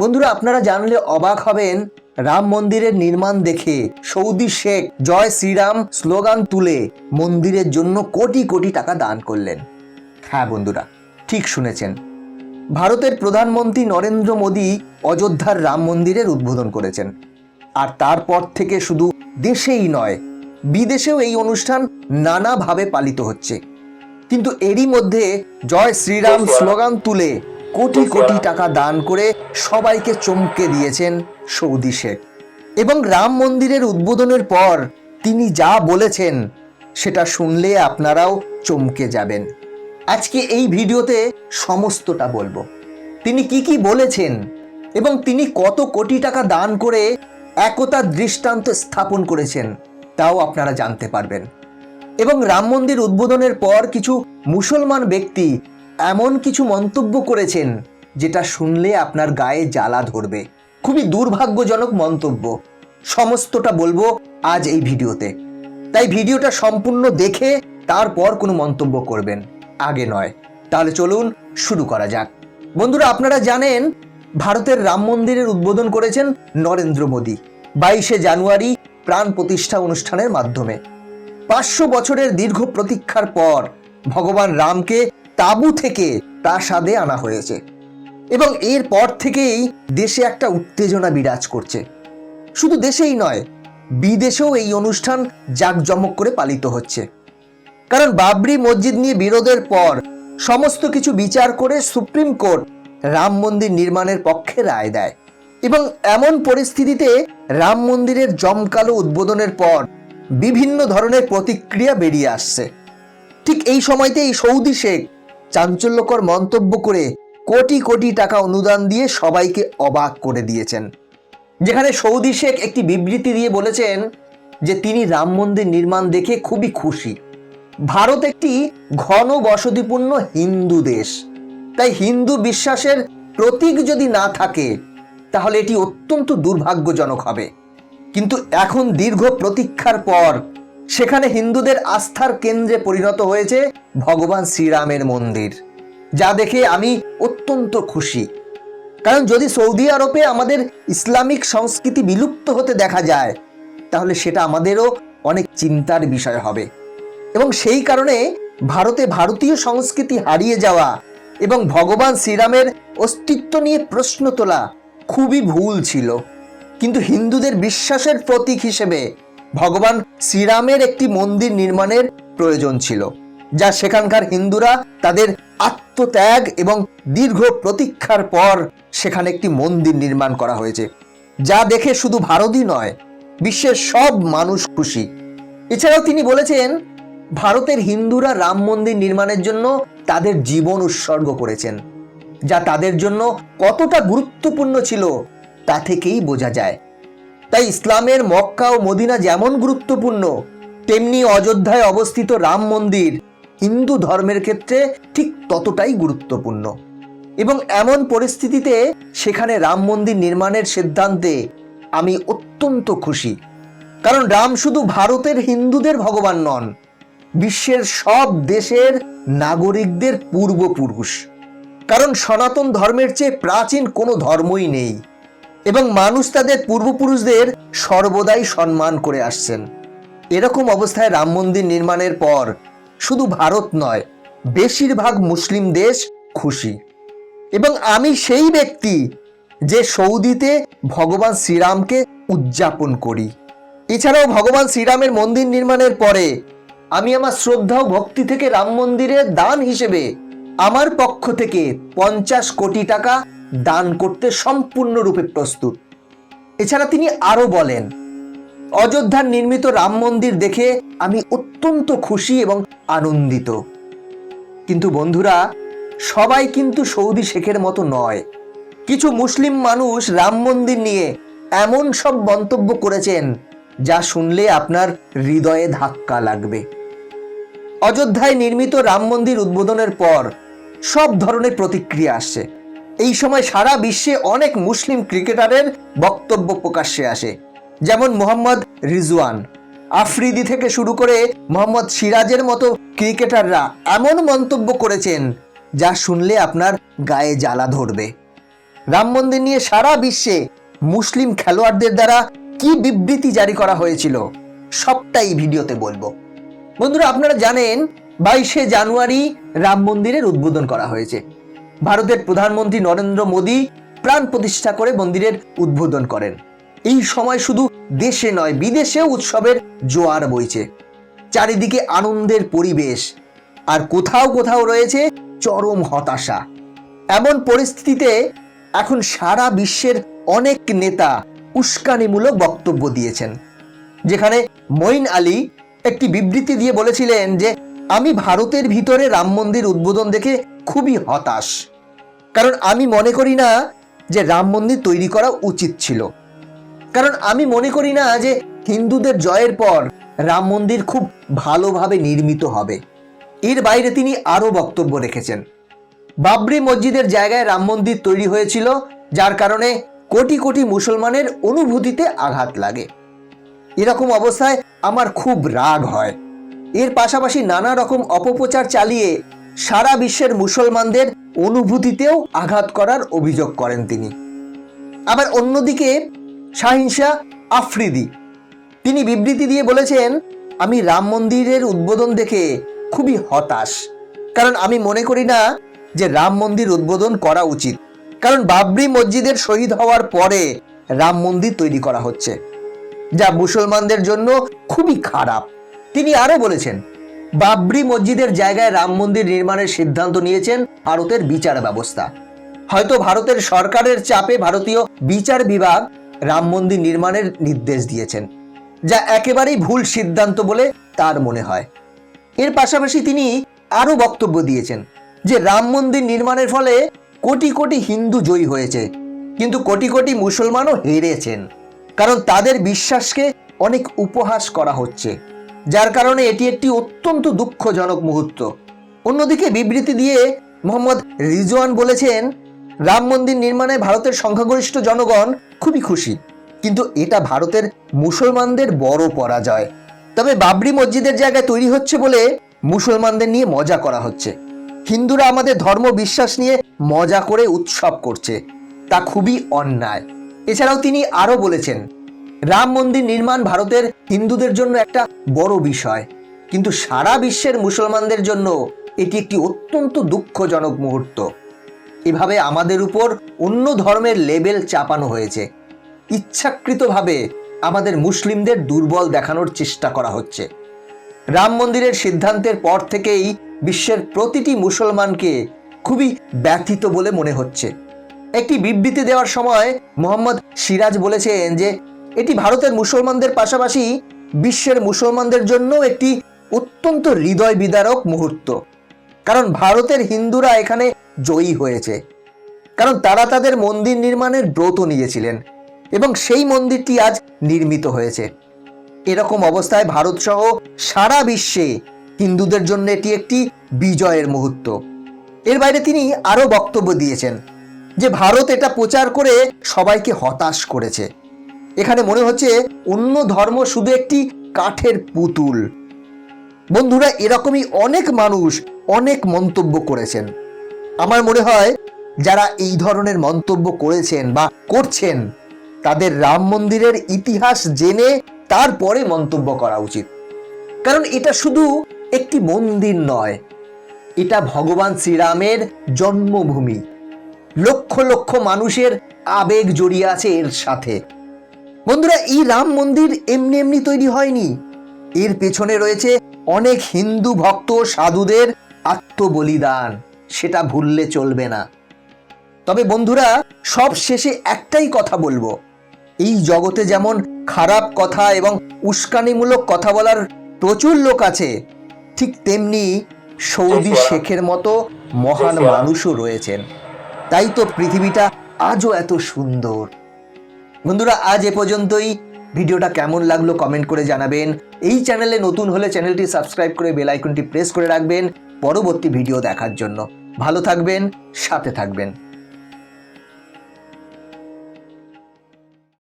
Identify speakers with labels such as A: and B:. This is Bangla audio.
A: বন্ধুরা আপনারা জানলে অবাক হবেন রাম মন্দিরের নির্মাণ দেখে সৌদি শেখ জয় শ্রীরাম স্লোগান তুলে মন্দিরের জন্য কোটি কোটি টাকা দান করলেন। হ্যাঁ বন্ধুরা ঠিক শুনেছেন। ভারতের প্রধানমন্ত্রী নরেন্দ্র মোদী অযোধ্যার রাম মন্দিরের উদ্বোধন করেছেন। আর তারপর থেকে শুধু দেশেই নয় বিদেশেও এই অনুষ্ঠান নানাভাবে পালিত হচ্ছে। কিন্তু এরই মধ্যে জয় শ্রীরাম স্লোগান তুলে কোটি কোটি টাকা দান করে সবাইকে চমকে দিয়েছেন সৌদি শেখ। এবং রাম মন্দিরের উদ্বোধনের পর তিনি যা বলেছেন সেটা শুনলে আপনারাও চমকে যাবেন। আজকে এই ভিডিওতে সমস্তটা বলব। তিনি কি কি বলেছেন এবং তিনি কত কোটি টাকা দান করে একতার দৃষ্টান্ত স্থাপন করেছেন তাও আপনারা জানতে পারবেন। এবং রাম মন্দির উদ্বোধনের পর কিছু মুসলমান ব্যক্তি এমন কিছু মন্তব্য করেছেন যেটা শুনলে আপনার গায়ে জ্বালা ধরবে। খুবই দুর্ভাগ্যজনক মন্তব্য। সমস্তটা বলব আজ এই ভিডিওতে। তাই ভিডিওটা সম্পূর্ণ দেখে তারপর কোনো মন্তব্য করবেন, আগে নয়। তাহলে চলুন শুরু করা যাক। বন্ধুরা, আপনারা জানেন, ভারতের রাম মন্দিরের উদ্বোধন করেছেন নরেন্দ্র মোদী বাইশে জানুয়ারি প্রাণ প্রতিষ্ঠা অনুষ্ঠানের মাধ্যমে। পাঁচশো বছরের দীর্ঘ প্রতীক্ষার পর ভগবান রামকে তাবু থেকে প্রাসাদে আনা হয়েছে। এবং এর পর থেকেই দেশে একটা উত্তেজনা বিরাজ করছে। শুধু দেশেই নয়, বিদেশেও এই অনুষ্ঠান জাঁকজমক করে পালিত হচ্ছে। কারণ বাবরি মসজিদ নিয়ে বিরোধের পর সমস্ত কিছু বিচার করে সুপ্রিম কোর্ট রাম মন্দির নির্মাণের পক্ষে রায় দেয়। এবং এমন পরিস্থিতিতে রাম মন্দিরের জমকালো উদ্বোধনের পর বিভিন্ন ধরনের প্রতিক্রিয়া বেরিয়ে আসছে। ঠিক এই সময়তেই সৌদি শেখ চাঞ্চল্যকর মন্তব্য করে কোটি কোটি টাকা অনুদান দিয়ে সবাইকে অবাক করে দিয়েছেন। যেখানে সৌদি শেখ একটি বিবৃতি দিয়ে বলেছেন যে তিনি রাম মন্দির নির্মাণ দেখে খুবই খুশি। ভারত একটি ঘন বসতিপূর্ণ হিন্দু দেশ। তাই হিন্দু বিশ্বাসের প্রতীক যদি না থাকে, তাহলে এটি অত্যন্ত দুর্ভাগ্যজনক হবে। কিন্তু এখন দীর্ঘ প্রতীক্ষার পর সেখানে হিন্দুদের আস্থার কেন্দ্রে পরিণত হয়েছে ভগবান শ্রীরামের মন্দির, যা দেখে আমি অত্যন্ত খুশি। কারণ যদি সৌদি আরবে আমাদের ইসলামিক সংস্কৃতি বিলুপ্ত হতে দেখা যায়, তাহলে সেটা আমাদেরও অনেক চিন্তার বিষয় হবে। এবং সেই কারণে ভারতে ভারতীয় সংস্কৃতি হারিয়ে যাওয়া এবং ভগবান শ্রীরামের অস্তিত্ব নিয়ে প্রশ্ন তোলা খুবই ভুল ছিল। কিন্তু হিন্দুদের বিশ্বাসের প্রতীক হিসেবে ভগবান শ্রীরামের একটি মন্দির নির্মাণের প্রয়োজন ছিল, যা সেখানকার হিন্দুরা তাদের আত্মত্যাগ এবং দীর্ঘ প্রতীক্ষার পর সেখানে একটি মন্দির নির্মাণ করা হয়েছে, যা দেখে শুধু ভারতই নয়, বিশ্বের সব মানুষ খুশি। এছাড়াও তিনি বলেছেন, ভারতের হিন্দুরা রাম মন্দির নির্মাণের জন্য তাদের জীবন উৎসর্গ করেছেন, যা তাদের জন্য কতটা গুরুত্বপূর্ণ ছিল তা থেকেই বোঝা যায়। তাই ইসলামের মক্কা ও মদিনা যেমন গুরুত্বপূর্ণ, তেমনি অযোধ্যায় অবস্থিত রাম মন্দির হিন্দু ধর্মের ক্ষেত্রে ঠিক ততটাই গুরুত্বপূর্ণ। এবং এমন পরিস্থিতিতে সেখানে রাম মন্দির নির্মাণের সিদ্ধান্তে আমি অত্যন্ত খুশি। কারণ রাম শুধু ভারতের হিন্দুদের ভগবান নন, বিশ্বের সব দেশের নাগরিকদের পূর্বপুরুষ। কারণ সনাতন ধর্মের চেয়ে প্রাচীন কোনো ধর্মই নেই। এবং মানুষ তাদের পূর্বপুরুষদের সর্বদাই সম্মান করে আসছেন। এরকম অবস্থায় রাম মন্দির নির্মাণের পর শুধু ভারত নয়, বেশিরভাগ মুসলিম দেশ খুশি। এবং আমি সেই ব্যক্তি যে সৌদিতে ভগবান শ্রীরামকে উদযাপন করি। এছাড়াও ভগবান শ্রীরামের মন্দির নির্মাণের পরে আমি আমার শ্রদ্ধা ও ভক্তি থেকে রাম মন্দিরের দান হিসেবে আমার পক্ষ থেকে পঞ্চাশ কোটি টাকা দান করতে সম্পূর্ণরূপে প্রস্তুত। এছাড়া তিনি আরও বলেন, অযোধ্যার নির্মিত রাম মন্দির দেখে আমি অত্যন্ত খুশি এবং আনন্দিত। কিন্তু বন্ধুরা, সবাই কিন্তু সৌদি শেখের মতো নয়। কিছু মুসলিম মানুষ রাম মন্দির নিয়ে এমন সব মন্তব্য করেছেন, যা শুনলে আপনার হৃদয়ে ধাক্কা লাগবে। অযোধ্যায় নির্মিত রাম মন্দির উদ্বোধনের পর সব ধরনের প্রতিক্রিয়া আসছে। এই সময় সারা বিশ্বে অনেক মুসলিম ক্রিকেটারের বক্তব্য প্রকাশ্যে আসে, যেমন মোহাম্মদ রিজওয়ান। আফ্রিদি থেকে শুরু করে মোহাম্মদ সিরাজের মতো ক্রিকেটাররা এমন মন্তব্য করেছেন, যা শুনলে আপনার গায়ে জ্বালা ধরবে। রাম মন্দির নিয়ে সারা বিশ্বে মুসলিম খেলোয়াড়দের দ্বারা কি বিবৃতি জারি করা হয়েছিল, সবটাই ভিডিওতে বলব। বন্ধুরা, আপনারা জানেন বাইশে জানুয়ারি রাম মন্দিরের উদ্বোধন করা হয়েছে। ভারতের প্রধানমন্ত্রী নরেন্দ্র মোদী প্রাণ প্রতিষ্ঠা করে মন্দিরের উদ্বোধন করেন। এই সময় শুধু দেশে নয়, বিদেশেও উৎসবের জোয়ার বইছে। চারিদিকে আনন্দের পরিবেশ, আর কোথাও কোথাও রয়েছে চরম হতাশা। এমন পরিস্থিতিতে এখন সারা বিশ্বের অনেক নেতা উস্কানিমূলক বক্তব্য দিয়েছেন। যেখানে মঈন আলী একটি বিবৃতি দিয়ে বলেছিলেন যে, আমি ভারতের ভিতরে রাম মন্দির উদ্বোধন দেখে খুবই হতাশ। কারণ আমি মনে করি না যে রাম মন্দির তৈরি করা উচিত ছিল। কারণ আমি মনে করি না যে হিন্দুদের জয়ের পর রাম মন্দির খুব ভালোভাবে নির্মিত হবে। এর বাইরে তিনি আরও বক্তব্য রেখেছেন। বাবরি মসজিদের জায়গায় রাম মন্দির তৈরি হয়েছিল, যার কারণে কোটি কোটি মুসলমানের অনুভূতিতে আঘাত লাগে। এরকম অবস্থায় আমার খুব রাগ হয়। এর পাশাপাশি নানা রকম অপপ্রচার চালিয়ে সারা বিশ্বের মুসলমানদের অনুভূতিতেও আঘাত করার অভিযোগ করেন তিনি। আবার অন্যদিকে শাহিনশা আফ্রিদি, তিনি বিবৃতি দিয়ে বলেছেন, আমি রাম মন্দিরের উদ্বোধন দেখে খুবই হতাশ। কারণ আমি মনে করি না যে রাম মন্দির উদ্বোধন করা উচিত। কারণ বাবরি মসজিদের শহীদ হওয়ার পরে রাম মন্দির তৈরি করা হচ্ছে, যা মুসলমানদের জন্য খুবই খারাপ। তিনি আরও বলেছেন বাবরি মসজিদের জায়গায় রাম মন্দির নির্মাণের সিদ্ধান্ত নিয়েছেন ভারতের বিচার ব্যবস্থা। হয়তো ভারতের সরকারের চাপে ভারতীয় বিচার বিভাগ রাম মন্দির নির্মাণের নির্দেশ দিয়েছেন, যা একেবারেই ভুল সিদ্ধান্ত বলে তার মনে হয়। এর পাশাপাশি তিনি আরও বক্তব্য দিয়েছেন যে রাম মন্দির নির্মাণের ফলে কোটি কোটি হিন্দু জয়ী হয়েছে, কিন্তু কোটি কোটি মুসলমানও হেরেছেন, কারণ তাদের বিশ্বাসকে অনেক উপহাস করা হচ্ছে। যার কারণে এটি একটি অত্যন্ত দুঃখজনক মুহূর্ত। অন্যদিকে বিবৃতি দিয়ে মোহাম্মদ রিজওয়ান বলেছেন, রাম মন্দির নির্মাণে ভারতের সংখ্যাগরিষ্ঠ জনগণ খুবই খুশি। কিন্তু এটা ভারতের মুসলমানদের বড় পরাজয়। তবে বাবরি মসজিদের জায়গায় তৈরি হচ্ছে বলে মুসলমানদের নিয়ে মজা করা হচ্ছে। হিন্দুরা আমাদের ধর্ম বিশ্বাস নিয়ে মজা করে উৎসব করছে। তা খুবই অন্যায়। এছাড়াও তিনি আরও বলেছেন রাম মন্দির নির্মাণ ভারতের হিন্দুদের জন্য একটা বড় বিষয়। কিন্তু সারা বিশ্বের মুসলমানদের জন্য এটি একটি অত্যন্ত দুঃখজনক মুহূর্ত। এভাবে আমাদের উপর অন্য ধর্মের লেবেল চাপানো হয়েছে। ইচ্ছাকৃতভাবে আমাদের মুসলিমদের দুর্বল দেখানোর চেষ্টা করা হচ্ছে। রাম মন্দিরের সিদ্ধান্তের পর থেকেই বিশ্বের প্রতিটি মুসলমানকে খুবই ব্যথিত বলে মনে হচ্ছে। একটি বিবৃতি দেওয়ার সময় মোহাম্মদ সিরাজ বলেছেন যে এটি ভারতের মুসলমানদের পাশাপাশি বিশ্বের মুসলমানদের জন্য একটি অত্যন্ত হৃদয় বিদারক মুহূর্ত। কারণ ভারতের হিন্দুরা এখানে জয়ী হয়েছে। কারণ তারা তাদের মন্দির নির্মাণের ব্রত নিয়েছিলেন এবং সেই মন্দিরটি আজ নির্মিত হয়েছে। এরকম অবস্থায় ভারত সহ সারা বিশ্বে হিন্দুদের জন্য এটি একটি বিজয়ের মুহূর্ত। এর বাইরে তিনি আরও বক্তব্য দিয়েছেন যে ভারত এটা প্রচার করে সবাইকে হতাশ করেছে। এখানে মনে হচ্ছে অন্য ধর্ম শুধু একটি কাঠের পুতুল। বন্ধুরা, এরকমই অনেক মানুষ অনেক মন্তব্য করেছেন। আমার মনে হয়, যারা এই ধরনের মন্তব্য করেছেন বা করছেন, তাদের রাম মন্দিরের ইতিহাস জেনে তারপরে মন্তব্য করা উচিত। কারণ এটা শুধু একটি মন্দির নয়, এটা ভগবান শ্রীরামের জন্মভূমি। লক্ষ লক্ষ মানুষের আবেগ জড়িয়ে আছে এর সাথে। বন্ধুরা এই রাম মন্দির এমনি এমনি তৈরি হয়নি। এর পেছনে রয়েছে অনেক হিন্দু ভক্ত সাধুদের আত্মবলিদান। সেটা ভুললে চলবে না। তবে বন্ধুরা সব শেষে একটাই কথা বলব। এই জগতে যেমন খারাপ কথা এবং উস্কানিমূলক কথা বলার প্রচুর লোক আছে ঠিক তেমনি সৌদি শেখের মতো মহান মানুষও রয়েছেন। তাই তো পৃথিবীটা আজও এত সুন্দর। বন্ধুরা, আজ এ পর্যন্তই। ভিডিওটা কেমন লাগল কমেন্ট করে জানাবেন। এই চ্যানেলে নতুন হলে চ্যানেলটি সাবস্ক্রাইব করে বেল আইকনটি প্রেস করে রাখবেন। পরবর্তী ভিডিও দেখার জন্য। ভালো থাকবেন, সাথে থাকবেন।